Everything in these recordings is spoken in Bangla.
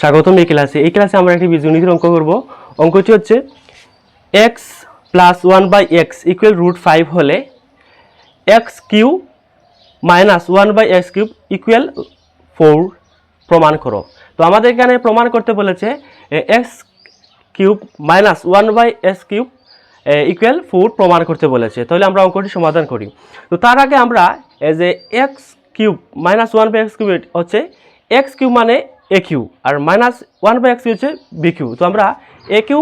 স্বাগতম এই ক্লাসে। এই ক্লাসে আমরা একটি বীজগণিতের অঙ্ক করব। অঙ্কটি হচ্ছে x plus one by x equal root five হলে x cube minus one by x cube equal four প্রমাণ করো। তো আমাদের এখানে প্রমাণ করতে বলেছে x cube minus one by x cube equal four প্রমাণ করতে বলেছে। তাহলে আমরা অঙ্কটি সমাধান করি। তো তার আগে আমরা যে x cube minus one by x cube হচ্ছে এক্স কিউব মানে এ কিউ আর মাইনাস ওয়ান বাই এক্স হচ্ছে বি কিউ তো আমরা এ কিউ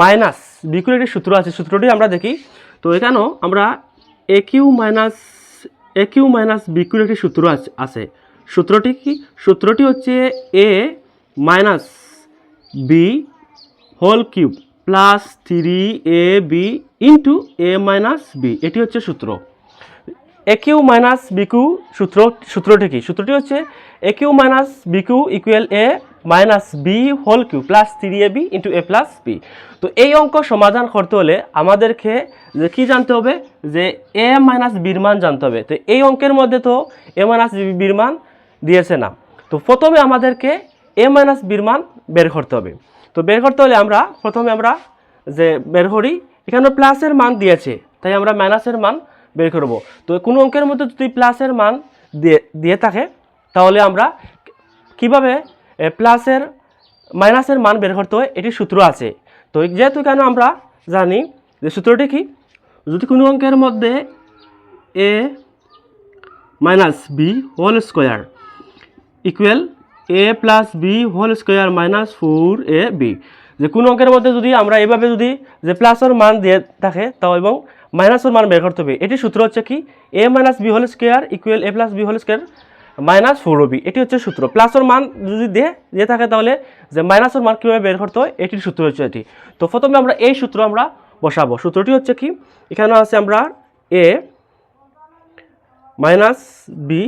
মাইনাস বি একটি সূত্র আছে, সূত্রটি আমরা দেখি। তো এখানেও আমরা a cube minus a cube minus b একটি সূত্র আছে সূত্রটি কি? সূত্রটি হচ্ছে a minus b whole cube plus three a b into a minus b এটি হচ্ছে সূত্র। এ কিউ মাইনাস বিকিউ সূত্র, সূত্রটি কি? সূত্রটি হচ্ছে a cube minus b cube equal a minus b whole cube plus three a b into a plus b. তো এই অঙ্ক সমাধান করতে হলে আমাদেরকে যে কী জানতে হবে? যে এ মাইনাস বির মান জানতে হবে। তো এই অঙ্কের মধ্যে তো এ মাইনাস বির মান দিয়েছে না। তো প্রথমে আমাদেরকে এ মাইনাস বির মান বের করতে হবে। তো বের করতে হলে আমরা প্রথমে আমরা যে বের করি, এখানে প্লাসের মান দিয়েছে, তাই আমরা মাইনাসের মান বের করব তো কোনো অঙ্কের মধ্যে যদি প্লাসের মান দিয়ে দিয়ে থাকে, তাহলে আমরা কীভাবে প্লাসের মাইনাসের মান বের করতে হয়, এটি সূত্র আছে। তো যেহেতু কেন আমরা জানি যে সূত্রটি কি, যদি কোনো অঙ্কের মধ্যে a minus b whole square equal a plus b whole square minus four a b যে কোনো অঙ্কের মধ্যে যদি আমরা এভাবে যদি যে প্লাসের মান দিয়ে থাকে, তাও এবং মাইনাসের মান বের করতে হবে। এটি সূত্র হচ্ছে কি? A minus b whole square equal a plus b whole square minus four b এটি হচ্ছে সূত্র। প্লাসের মান যদি দিয়ে দিয়ে থাকে তাহলে যে মাইনাসের মান কীভাবে বের করতে হয়, এটির সূত্র হচ্ছে এটি। তো প্রথমে আমরা এই সূত্র আমরা বসাবো। সূত্রটি হচ্ছে কি? এখানে আছে আমরা a minus b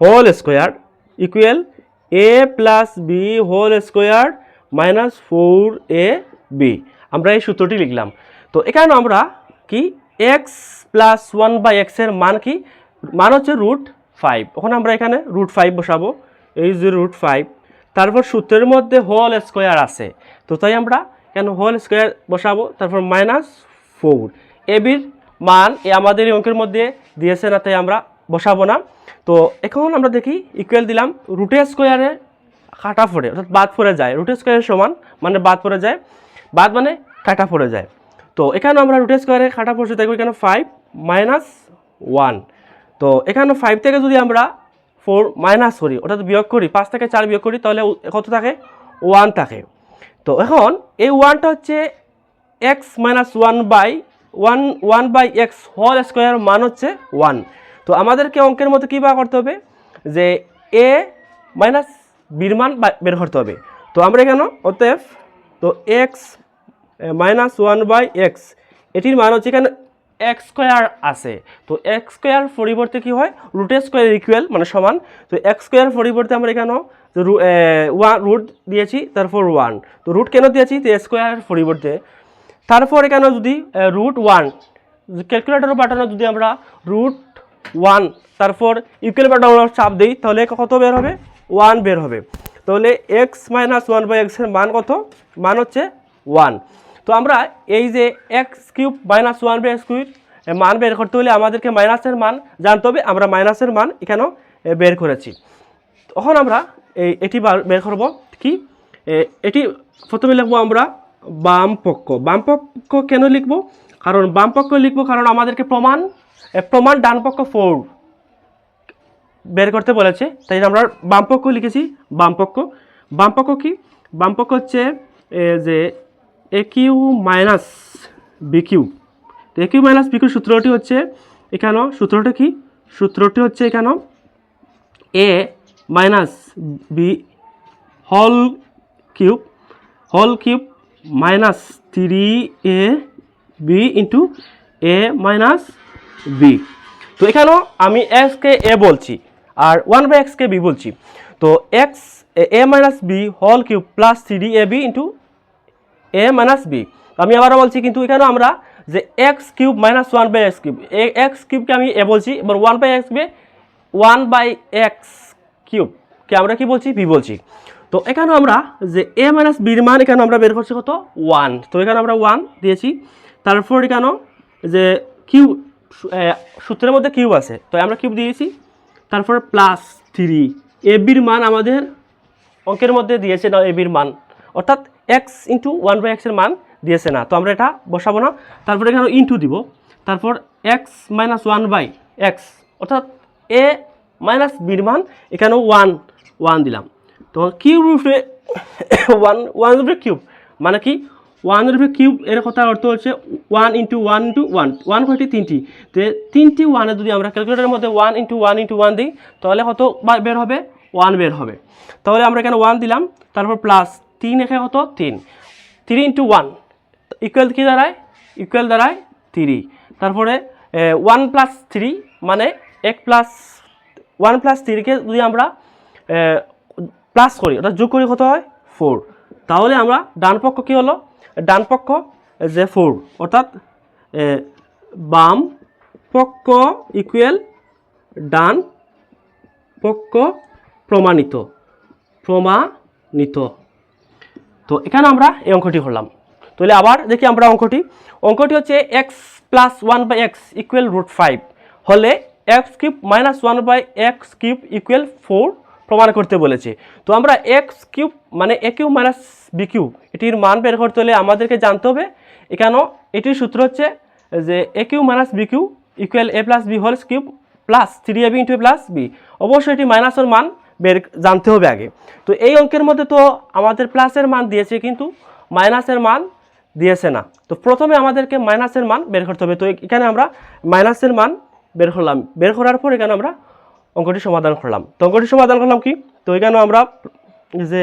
whole square equal a plus b whole square minus four a b আমরা এই সূত্রটি লিখলাম। তো এখানে আমরা কি? এক্স প্লাস ওয়ান বাই এক্সের মান কি? মান হচ্ছে রুট ফাইভ এখন আমরা এখানে রুট ফাইভ বসাবো। এই যে রুট ফাইভ তারপর সূত্রের মধ্যে হোল স্কোয়ার আছে। তো তাই আমরা কেন হোল স্কোয়ার বসাবো? তারপর মাইনাস ফোর এবির মান এ আমাদের অঙ্কের মধ্যে দিয়েছে না, তাই আমরা বসাবো না। তো এখন আমরা দেখি ইকুয়াল দিলাম রুটে স্কোয়ারে কাটা পড়ে, অর্থাৎ বাদ পড়ে যায়। রুটে স্কোয়ারের সমান মানে বাদ পড়ে যায়। বাদ মানে কাটা পড়ে যায়। তো এখানে আমরা রুটে স্কোয়ারে কাটা পড়ছে দেখব এখানে ফাইভ মাইনাস ওয়ান তো এখানে ফাইভ থেকে যদি আমরা ফোর মাইনাস করি, অর্থাৎ বিয়োগ করি, পাঁচ থেকে চার বিয়োগ করি, তাহলে কত থাকে? ওয়ান থাকে। তো এখন এই ওয়ানটা হচ্ছে x minus one by one one by x whole square মান হচ্ছে ওয়ান তো আমাদেরকে অঙ্কের মতো কী বা করতে হবে? যে এ মাইনাস বির মান বের করতে হবে। তো আমরা এখানে অতএব, তো x minus one by x এটির মান হচ্ছে এখানে এক্স স্কোয়ার আছে। তো এক্স স্কোয়ার পরিবর্তে কি হয়? রুটের স্কোয়ার ইকুয়াল মানে সমান। তো এক্স স্কোয়ার পরিবর্তে আমরা এখানেও ওয়ান রুট দিয়েছি, তারপর ওয়ান তো রুট কেন দিয়েছি? তো স্কোয়ার পরিবর্তে। তারপর এখানে যদি রুট ওয়ান ক্যালকুলেটর বাটনে যদি আমরা রুট ওয়ান তারপর ইকুয়াল বাটন চাপ দিই, তাহলে কত বের হবে? ওয়ান বের হবে। তাহলে এক্স মাইনাস ওয়ান বাই এক্সের মান কত? মান হচ্ছে ওয়ান তো আমরা এই যে x cube minus one by x cube মান বের করতে হলে আমাদেরকে মাইনাসের মান জানতে হবে। আমরা মাইনাসের মান এখানেও বের করেছি। তখন আমরা এই, এটি বার- করব কি? এটি প্রথমে লিখব আমরা বাম পক্ষ। বাম পক্ষ কেন লিখব? কারণ বাম পক্ষ লিখব কারণ আমাদেরকে প্রমাণ প্রমাণ ডান পক্ষ ফোর বের করতে বলেছে। তাই আমরা বাম পক্ষ লিখেছি, বাম পক্ষ। বাম পক্ষ কি? বাম পক্ষ হচ্ছে যে a cube minus b cube তো a cube minus b cube সূত্রটি হচ্ছে এখানেও, সূত্রটি কি? সূত্রটি হচ্ছে এখানেও a minus b whole cube whole cube minus three a b into a minus b. তো এখানেও আমি এক্সকে এ বলছি আর ওয়ান বাই এক্সকে বি বলছি। তো x a minus b whole cube plus three a b into a minus b আমি আবারও বলছি কিন্তু এখানেও আমরা যে x cube minus one by x cube x কিউবকে আমি এ বলছি, এবার one by x one by x cube কে আমরা কি বলছি? বি বলছি। তো এখানে আমরা যে এ মাইনাস বির মান এখানে আমরা বের করছি কত? ওয়ান তো এখানে আমরা ওয়ান দিয়েছি। তারপর এখানে যে কিউ সূত্রের মধ্যে কিউব আছে। তো আমরা কিউব দিয়েছি। তারপর প্লাস থ্রি এ বির মান আমাদের অঙ্কের মধ্যে দিয়েছে, না এ বির মান? অর্থাৎ এক্স ইন্টু ওয়ান বাই এক্সের মান দিয়েছে না। তো আমরা এটা বসাবো না। তারপর এখানে ইন্টু দিব। তারপর x minus one by x অর্থাৎ এ মাইনাস বির মান, এখানেও ওয়ান ওয়ান দিলাম। তো কিউব রুপে ওয়ান ওয়ান রুপে কিউব মানে কি? ওয়ান রুপে কিউব এর কথা অর্থ হচ্ছে one into one into one one কয়টি তিনটি। তো তিনটি ওয়ানে যদি আমরা ক্যালকুলেটারের মধ্যে one into one into one দিই, তাহলে কত বের হবে? ওয়ান বের হবে। তাহলে আমরা এখানে ওয়ান দিলাম। তারপর প্লাস তিন একে কত? তিন। থ্রি ইন্টু ওয়ান ইকুয়াল কী দাঁড়ায়? ইকুয়াল দাঁড়ায় থ্রি তারপরে ওয়ান প্লাস থ্রি মানে এক প্লাস ওয়ান প্লাস থ্রিকে যদি আমরা প্লাস করি, অর্থাৎ যোগ করি কত হয়? ফোর তাহলে আমরা ডান পক্ষ কী হলো? ডান পক্ষ যে ফোর অর্থাৎ বাম পক্ষ ইকুয়াল ডান পক্ষ প্রমাণিত। প্রমাণিত। তো এখানে আমরা এই অঙ্কটি করলাম। তাহলে আবার দেখি আমরা অঙ্কটি। অঙ্কটি হচ্ছে x plus one by x equal root five হলে x cube minus one by x cube equal four প্রমাণ করতে বলেছে। তো আমরা এক্স কিউব মানে a cube minus b cube এটির মান বের করতে হলে আমাদেরকে জানতে হবে। এখানেও এটির সূত্র হচ্ছে যে a cube minus b cube equal a plus b whole cube plus three a b into a plus b অবশ্যই এটি মাইনাসের মান বের জানতে হবে আগে। তো এই অঙ্কের মধ্যে তো আমাদের প্লাসের মান দিয়েছে কিন্তু মাইনাসের মান দিয়েছে না। তো প্রথমে আমাদেরকে মাইনাসের মান বের করতে হবে। তো এখানে আমরা মাইনাসের মান বের করলাম। বের করার পর এখানে আমরা অঙ্কটি সমাধান করলাম। তো অঙ্কটি সমাধান করলাম কি? তো এখানে আমরা যে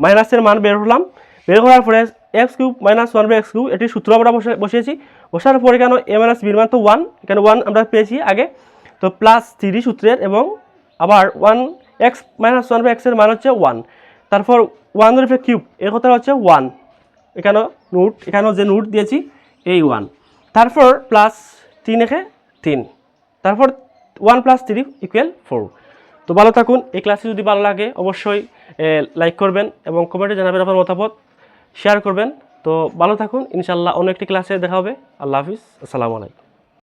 মাইনাসের মান বের করলাম। বের করার পরে x cube minus one by x cube এটি সূত্র আমরা বসে বসিয়েছি। বসার পরে কেন এ মাইনাস বির মান, তো ওয়ান এখানে ওয়ান আমরা পেয়েছি আগে। তো প্লাস থ্রি সূত্রের এবং আবার one x minus one by এক্সের মান হচ্ছে ওয়ান তারপর ওয়ান রুপে কিউব এর কথা হচ্ছে ওয়ান এখানেও নোট এখানেও যে নোট দিয়েছি, এই ওয়ান তারপর প্লাস তিন একে তিন. তারপর one plus three equal four তো ভালো থাকুন, এই ক্লাসে যদি ভালো লাগে, অবশ্যই লাইক করবেন এবং কমেন্টে জানাবেন আপনার মতামত শেয়ার করবেন। তো ভালো থাকুন ইনশাল্লাহ অন্য একটি ক্লাসে দেখা হবে। আল্লাহ হাফিজ, আসসালামু আলাইকুম।